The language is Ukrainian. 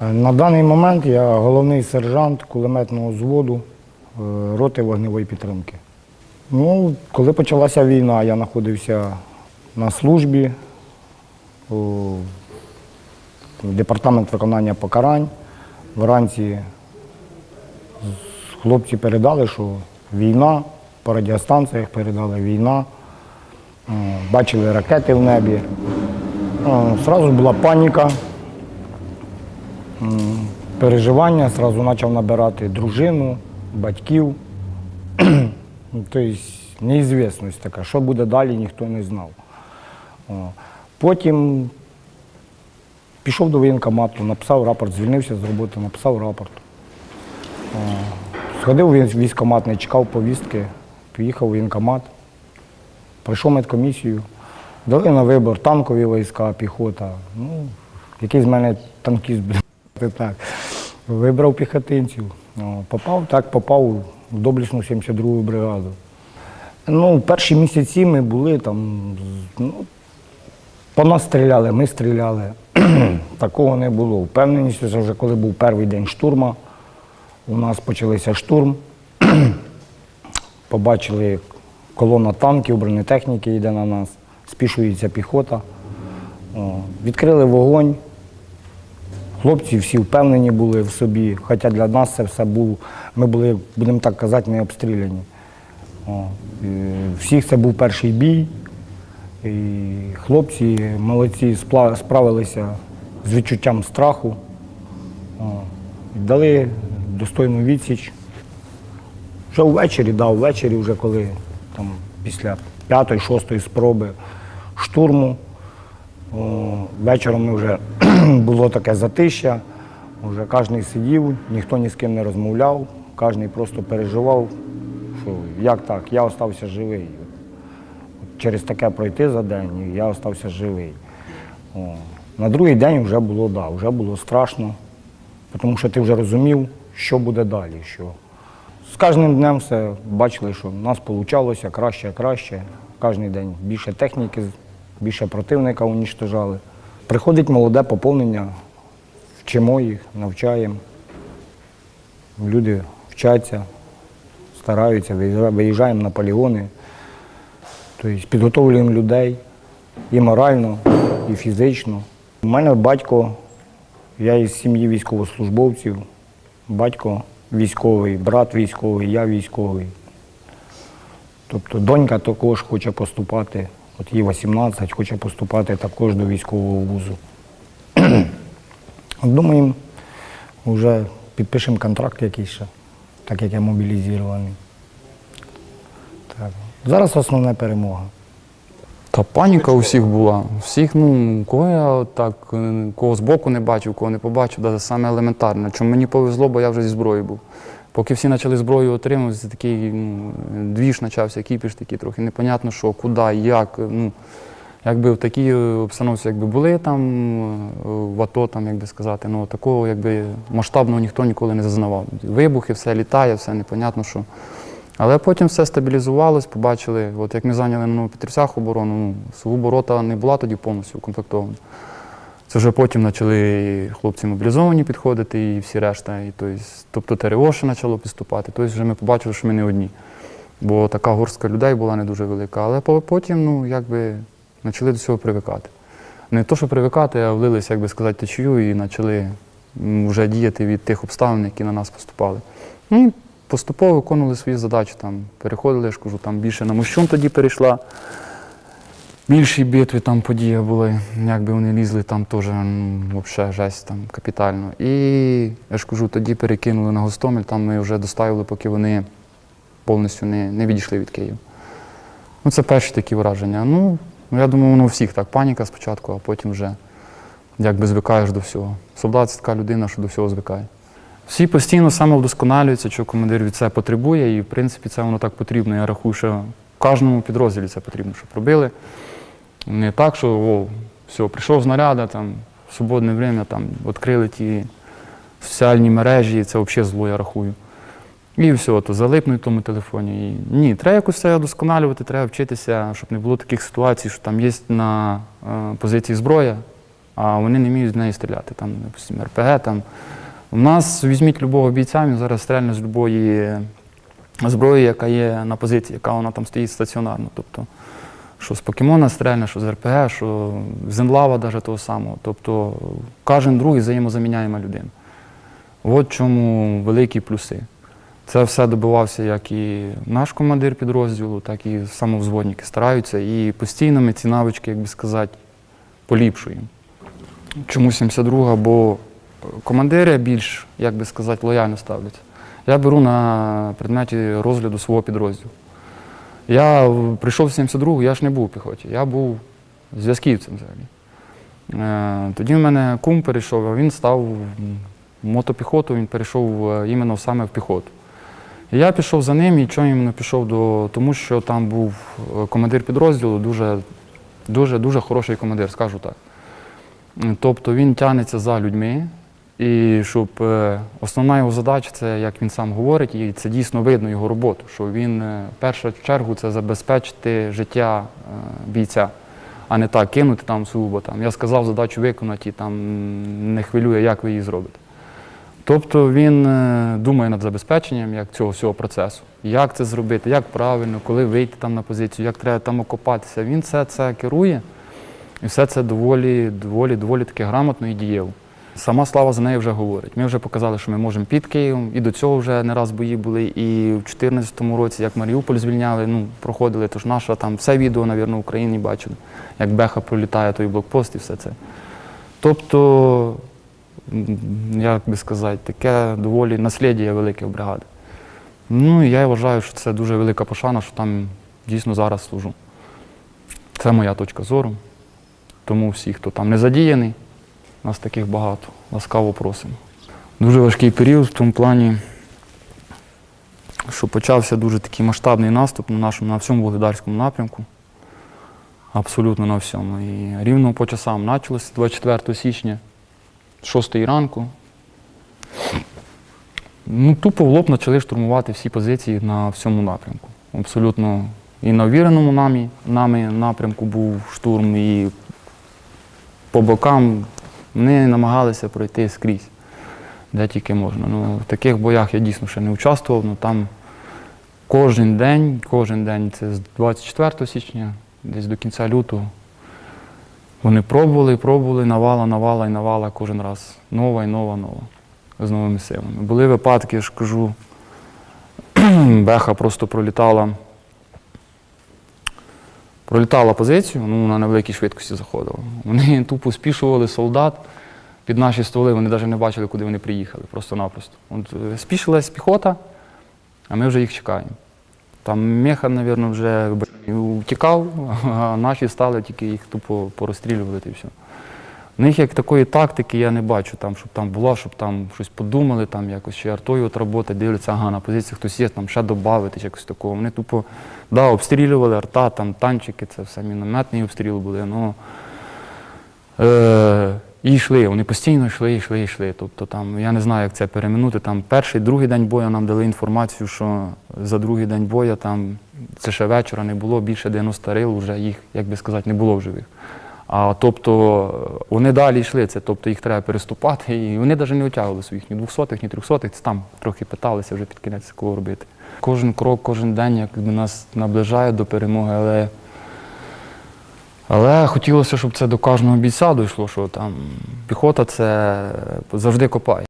На даний момент я головний сержант кулеметного взводу е, роти вогневої підтримки. Ну, коли почалася війна, я знаходився на службі у департамент виконання покарань. Вранці хлопці передали, що війна, по радіостанціях передали війна, Е, бачили ракети в небі. Е, Зразу була паніка, переживання, зразу почав набирати дружину, батьків. Ну, Тобто неізвісність така, що буде далі, ніхто не знав. Потім пішов до воєнкомату, написав рапорт, звільнився з роботи, написав рапорт. Сходив в військкомат, не чекав повістки, поїхав в воєнкомат, пройшов медкомісію, дали на вибор танкові війська, піхота. Ну, який з мене танкіст, так. Вибрав піхотинців. Попав, так попав в доблісну 72-гу бригаду. Ну, перші місяці ми були там, ну, по нас стріляли, ми стріляли. Такого не було. Впевненість, це вже коли був перший день штурму, у нас почався штурм. Побачили колона танків, бронетехніки йде на нас, спішується піхота. О, відкрили вогонь. Хлопці всі впевнені були в собі, хоча для нас це все було, ми були, будемо так казати, не обстріляні. О, всіх це був перший бій. І хлопці молодці справилися з відчуттям страху, О, і дали достойну відсіч. Вже ввечері, да, ввечері, вже коли там, після п'ятої, шостої спроби штурму. Вечором вже було таке затища, вже кожен сидів, ніхто ні з ким не розмовляв, кожен просто переживав, що як так, я остався живий. Через таке пройти за день, і я остався живий. О. На другий день вже було, да, вже було страшно, тому що ти вже розумів, що буде далі. Що з кожним днем все бачили, що в нас вийшло краще, краще. Кожен день більше техніки, більше противника уніштожали. Приходить молоде поповнення, вчимо їх, навчаємо. Люди вчаться, стараються, виїжджаємо на полігони. Тобто підготовлюємо людей і морально, і фізично. У мене батько, я із сім'ї військовослужбовців, батько військовий, брат військовий, я військовий. Тобто донька також хоче поступати, от їй 18, хоче поступати також до військового вузу. Думаємо, вже підпишемо контракт якийсь ще, так як я мобілізований. Так. Зараз основна перемога. Та паніка у всіх була. Всіх, ну, кого я так, кого збоку не бачив, кого не побачив, навіть саме елементарне. Чому мені повезло, бо я вже зі зброєю був. Поки всі почали зброю отримувати, такий ну, двіж почався, кіпіш такий трохи. Непонятно, що, куди, як. Ну, якби в такій обстановці, якби були там в АТО, там, як сказати, ну такого якби масштабного ніхто ніколи не зазнавав. Вибухи, все літає, все непонятно що. Але потім все стабілізувалось, побачили, от як ми зайняли на Новопетрівцях оборону, ну, сугубо рота не була тоді повністю укомплектована. Це вже потім почали хлопці мобілізовані підходити, і всі решта. І, тобто, ТРО ще почало підступати. Тобто вже ми побачили, що ми не одні. Бо така горстка людей була не дуже велика. Але потім, ну, якби почали до цього привикати. Не то, що привикати, а влилися, як би сказати, течію і почали вже діяти від тих обставин, які на нас поступали. Ну, і поступово виконували свої задачі. Там, переходили, я ж кажу, там більше на Мощун тоді перейшла. Більші битви там події були, якби вони лізли, там теж ну, взагалі жесть там капітально. І я ж кажу, тоді перекинули на Гостомель, там ми вже доставили, поки вони повністю не, не відійшли від Києва. Ну, це перші такі враження. Ну, я думаю, воно у всіх так. Паніка спочатку, а потім вже якби звикаєш до всього. Солдат це така людина, що до всього звикає. Всі постійно самовдосконалюються, що командир від це потребує, і в принципі це воно так потрібно. Я рахую, що кожному підрозділі це потрібно, щоб робили. Не так, що о, все, прийшов знаряда, там, в свободне время там, відкрили ті соціальні мережі, і це взагалі зло, я рахую. І все, то залипнуть в тому телефоні. І, ні, треба якось це вдосконалювати, треба вчитися, щоб не було таких ситуацій, що там є на е, позиції зброя, а вони не вміють з неї стріляти. Там, допустимо, РПГ. Там. У нас візьміть любого бійця, він зараз стрельне з любої зброї, яка є на позиції, яка вона там стоїть стаціонарно. Тобто, що з покемона стрельне, що з РПГ, що з енлава навіть того самого. Тобто кожен другий взаємозаміняєма людина. От чому великі плюси. Це все добивався як і наш командир підрозділу, так і самовзводники стараються. І постійно ми ці навички, як би сказати, поліпшуємо. Чому 72? Бо командири більш, як би сказати, лояльно ставляться. Я беру на предметі розгляду свого підрозділу. Я прийшов в 72-го, я ж не був у піхоті, я був зв'язківцем взагалі. Е, Тоді в мене кум перейшов, а він став мотопіхоту, він перейшов е, іменно саме в піхоту. І я пішов за ним і чого іменно пішов до тому, що там був е, командир підрозділу, дуже, дуже, дуже хороший командир, скажу так. Тобто він тягнеться за людьми, і щоб е, основна його задача, це як він сам говорить, і це дійсно видно його роботу, що він е, в першу чергу це забезпечити життя е, бійця, а не так кинути там сугубо. Там. Я сказав задачу виконати, там не хвилює, як ви її зробите. Тобто він думає над забезпеченням як цього всього процесу. Як це зробити, як правильно, коли вийти там на позицію, як треба там окопатися. Він все це керує і все це доволі, доволі, доволі таки грамотно і дієво. Сама слава за нею вже говорить. Ми вже показали, що ми можемо під Києвом, і до цього вже не раз бої були. І в 2014 році, як Маріуполь звільняли, ну, проходили, тож наша там все відео, мабуть, в Україні бачили, як Беха пролітає той блокпост і все це. Тобто, як би сказати, таке доволі наслідя велике в бригади. Ну і я вважаю, що це дуже велика пошана, що там дійсно зараз служу. Це моя точка зору. Тому всі, хто там не задіяний, нас таких багато, ласкаво просимо. Дуже важкий період в тому плані, що почався дуже такий масштабний наступ на нашому, на всьому Вугледарському напрямку. Абсолютно на всьому. І рівно по часам почалося 24 січня, 6 ранку. Ну, тупо в лоб почали штурмувати всі позиції на всьому напрямку. Абсолютно і на віреному нами, нами напрямку був штурм, і по бокам вони намагалися пройти скрізь, де тільки можна. Ну, в таких боях я дійсно ще не участвував, але там кожен день, кожен день, це з 24 січня, десь до кінця лютого. Вони пробували, пробували, навала, навала і навала кожен раз. Нова і нова, нова. З новими силами. Були випадки, я ж кажу, Беха просто пролітала. Пролітала позицію, ну, на невеликій швидкості заходила. Вони тупо спішували солдат під наші столи, вони навіть не бачили, куди вони приїхали, просто-напросто. От е, спішилась піхота, а ми вже їх чекаємо. Там меха, мабуть, вже втікав, а наші стали, тільки їх тупо порозстрілювали і все. В них як такої тактики я не бачу, там, щоб там було, щоб там щось подумали, там якось ще артою от роботи, дивляться, ага, на позиції хтось є, там ще додати, якось такого. Вони тупо да, обстрілювали арта, там танчики, це все мінометний обстріл були. Ну, е, і йшли, вони постійно йшли, йшли, йшли. Тобто там, я не знаю, як це переминути. Там перший, другий день бою нам дали інформацію, що за другий день бою там це ще вечора не було, більше 90 рил, вже їх, як би сказати, не було в живих. А тобто вони далі йшли, це тобто їх треба переступати, і вони навіть не отягували своїх ні двохсотих, ні трьохсотих, це там трохи питалися вже під кінець кого робити. Кожен крок, кожен день якби нас наближає до перемоги, але, але хотілося, щоб це до кожного бійця дійшло, що там піхота це завжди копає.